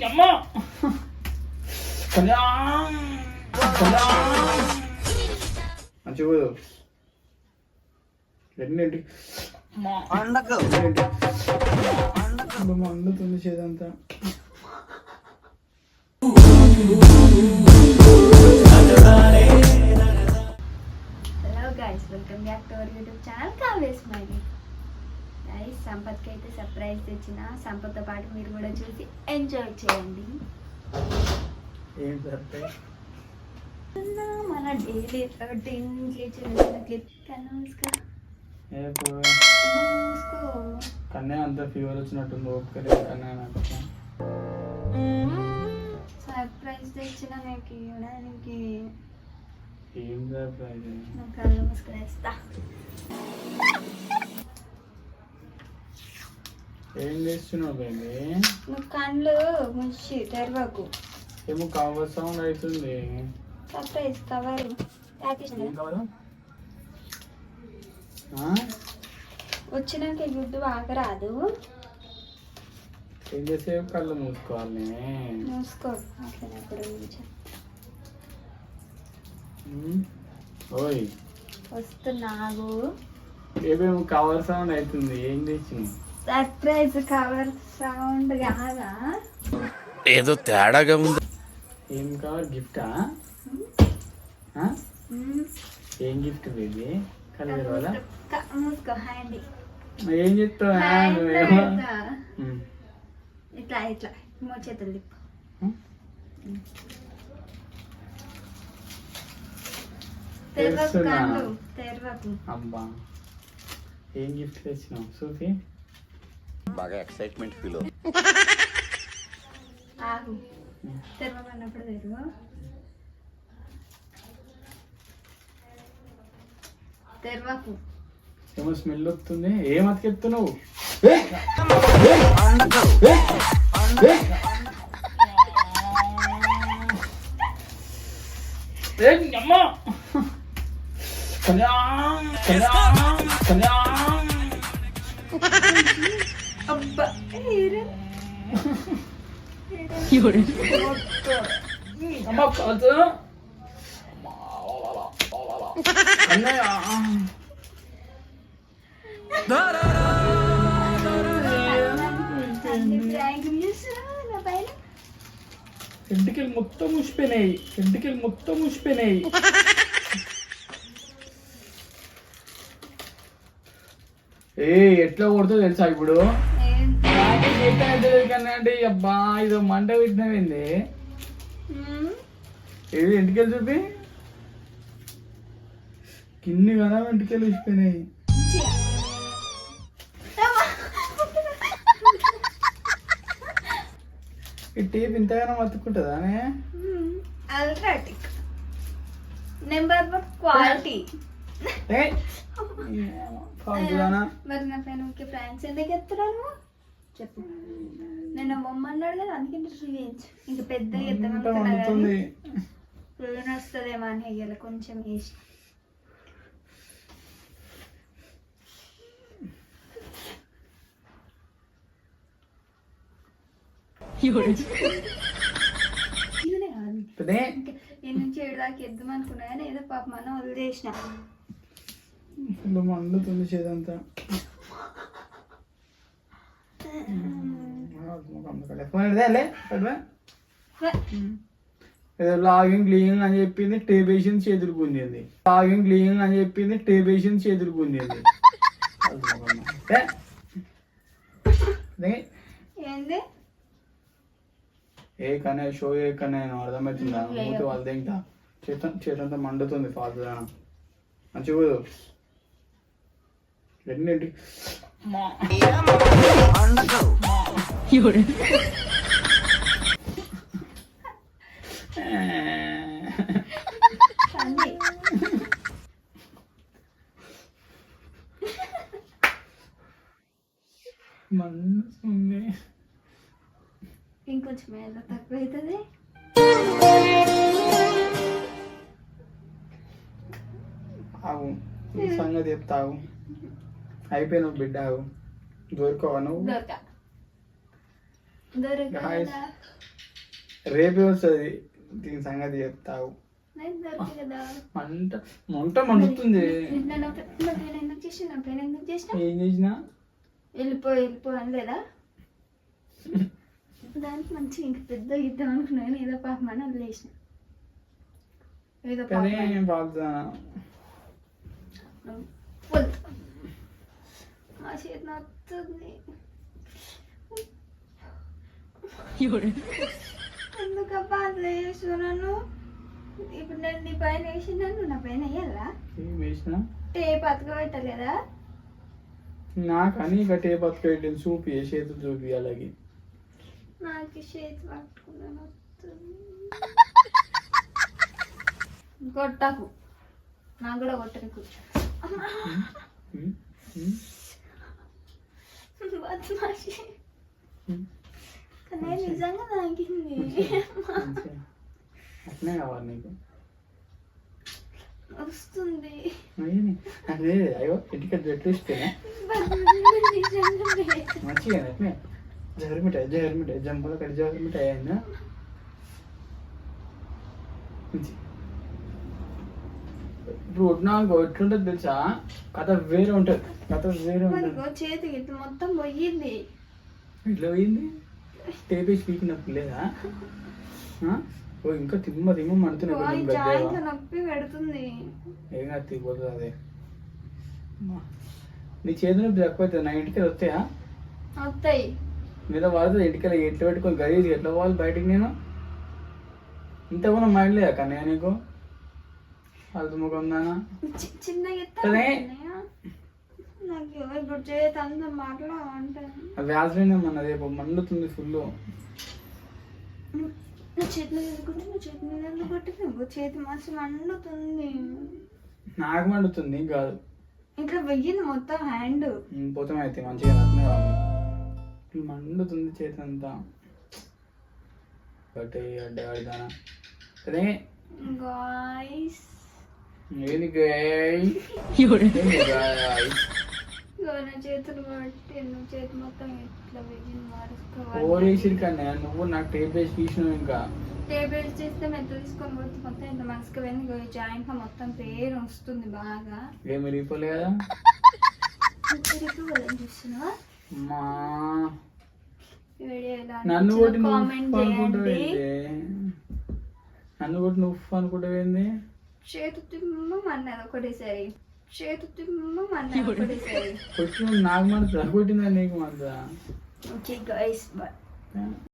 అమ్మా కళ్యాణ్ కళ్యాణ్ మంచిగా పోదు ఎన్నింటి మండుతుంది చేదంతా hello guys welcome back to our YouTube channel కావేస్ మైది గైస్ సంపత్కి అయితే సర్ప్రైజ్ తెచ్చిన. సంపత్తో పాటు మీరు కూడా చూసి ఎంజాయ్ చేయండి. మన డైలీ రొటీన్ చిన్న చిన్న క్లిప్ కనుసుకో కన్నే అంత ఫీవర్ వచ్చినట్టుంది కన్నే నాకు. సర్ప్రైజ్ తెచ్చిన నీకు ఇవ్వడానికి. ఏం సర్ప్రైజ్ నా కళ్ళు మూసుకునేస్తా ఏం చేస్తున్నావు బేబీ? నువ్వు కళ్ళు తెరవకు. ఏమో కవర్ సౌండ్ అవుతుంది. Surprise cover? వచ్చినాక గుడ్డు ఆగరాదు ఏం చేసే కళ్ళు మూసుకోవాలి? మూసుకో. ఓయ్. వస్తున్నాగు ఏమేమో కవర్ సౌండ్ అవుతుంది. ఏం తెచ్చినావు? సర్ప్రైజ్ కవర్ సౌండ్ కాదా? ఏదో తేడాగా ఉంది. ఏం కవర్? గిఫ్టా. ఏం గిఫ్ట్ బేబీ? మూసుకో హ్యాండ్. ఏం చెప్తావు? ఇట్లా. ఇట్లా. మో చేతులు తిప్పు. అబ్బా. ఏం గిఫ్ట్ తెచ్చినావు? సూఫీ? బాగా ఎక్సైట్మెంట్ ఫీల్ తెరవకు. ఏమో స్మెల్ వస్తుంది. ఏం అతికెత్తున్నావు అమ్మా! కళ్యాణ్! కళ్యాణ్! కళ్యాణ్! అమ్మ కాదు అన్నయ్య ఎంటికలు మొత్తం ముసిపోయినాయి ఎంటికలు మొత్తం ముసిపోయినాయి ఏ ఎట్లా కొడుతుందో తెలుసా ఇప్పుడు? చేతనైతే కన్నా అంటే అబ్బా ఇదో మంట పెట్టినవింది. ఏది ఎంటికలు చూపి కిన్ని కదా ఎంటికలు ఇచ్చిపోయినాయి. ఈ టేప్ ఇంతగానో మత్తుకుంటుందా. అల్ట్రాటిక్ నెంబర్ వన్ క్వాలిటీ మరి నా పైన ప్రాంక్స్ ఎందుకు ఎత్తున్నాను చెప్పు. నేను బొమ్మ అన్నాడు కదా అందుకే రివెంజ్ ఇంకా పెద్ద పురుగున వస్తుందేమో అని వేయాలి కొంచెం వేసి నేను నుంచి ఏడు దాకా ఎద్దాం అనుకున్నా కానీ ఏదో పాప మనం వదిలేసిన. మండుతుంది చేదంతా. ఏదో లాగింగ్ క్లీనింగ్ అని చెప్పింది టేబేషన్ చేతులు గుంజింది. లాగింగ్ క్లీనింగ్ అని చెప్పింది టేబేషన్ చేతులు గుంజింది. ఏ కన్నా షో ఏ కన్నా అర్థమవుతుందా? మూతి వాళ్ళు తింటా. చేత చేతంతా మండుతుంది ఫాదర్ మంచిగా పోదు. ఎన్నింటి అంది మండుతుంది ఇంకొంచెం ఏదో తక్కువ అవుతుంది ఆగు సంగతి చెప్తావు. అయిపోయినావు బిడ్డ దొరకవా నువ్వు. రేపే వస్తుంది దీని సంగతి చెప్తావు. మంట మంట మండుతుంది. ఏం చేసినా? వెళ్ళిపో వెళ్ళిపో అనలేదా? దానికి మంచి ఇంక పెద్ద ఇద్దాం అనుకున్నాను ఏదో పాపం అని వదిలేసిన. ఏదో పాపం. మా చేతి నొత్తుంది ఎందుకబ్బా అట్లా చేస్తావు నన్ను ఇప్పుడు నేను నీ పైన వేసిన నువ్వు నా పైన వేయాలా టేప్ అతకబెట్టలేదా నాకని ఇక టేప్ అతుకెళ్ళి చూపి చేతులు చూపి అలాగే నాకు చేతి పట్టుకున్నాను వస్తుంది కొట్టకు నాకు కూడా కొట్టని కూర్చో బద్మాషి. కానీ నిజంగా మంచిగా. అట్నే కావాలి నీకు? వస్తుంది. అదే అయ్యో ఇంటికి నిజంగా లేదు. మంచిగా అట్నే. జహర్మిటాయి జహర్మిటాయి జంపల కడి జహర్మిటాయి అయినా మంచి ఇప్పుడు ఉట్నాకు ఎట్లుంటుంది తెలుసా? కథ వేరే ఉంటుంది. కథ వేరే ఉంటుంది. చేతికి ఇట్లా మొత్తం పోయింది. ఇట్లా పోయింది? టేపే స్పీకినప్పుడు లేదా? ఓ ఇంకా తిమ్మ తిమ్మ మడుతున్నాయి నొప్పి పెడుతుంది. ఏం కాదు తీపోతుంది అదే. నీ చేతి నొప్పి తక్కువ అవుతుంది నా ఇంటికి వస్తాయా? వస్తాయి. మీద వాడుతుంది ఇంటికి ఎట్లా పెట్టుకొని గలీజ్ ఎట్లా పోవాలి బయటికి నేను? ఇంత కూడా మైండ్ లేదా కన్నయ్య నీకు? అది ముఖం దానా చి- చిన్నగా ఎత్తా అదే. ఉంటున్నాయా? నాకు ఇప్పుడు చేతి అంత మాటలు అంటే అది వ్యాసరైన మన రేపు మండుతుంది ఫుల్ నాకు మండుతుంది కాదు ఇట్లా వెయ్యింది మొత్తం హ్యాండ్ పోతాం అయితే మంచిగా కావాలి ఇట్లా మండుతుంది చేతి అంతా బట్ అడ్డగాడిదానా అదే గాయస్ ఏది చేతులు పట్టి నువ్వు చేతి మొత్తం ఇట్లా కన్నా నువ్వు నాకు టేప్ వేసి తీసినావు ఇంకా. టేబుల్ చేస్తే మెత్త తీసుకొని పోతే మొత్తం ఇంత మనసుకు వెళ్ళి జాయింట్లో మొత్తం పేరు వస్తుంది బాగా. ఏం విరిగిపోలే కదా చూస్తున్నావా నన్ను కొట్టి అనిపించిందో నువ్వు కామెంట్ అనుకుంటావు చేయండి. నన్ను కొట్టి నువ్వు అనుకుంటావేంది? చేతు తిమ్మ అన్నది ఒకటేసారి చేతు తిమ్మ అన్నది ఒకటేసారి నాకు మనసు కొట్టిందా నీకు మనసా ఓకే గైస్ బాయ్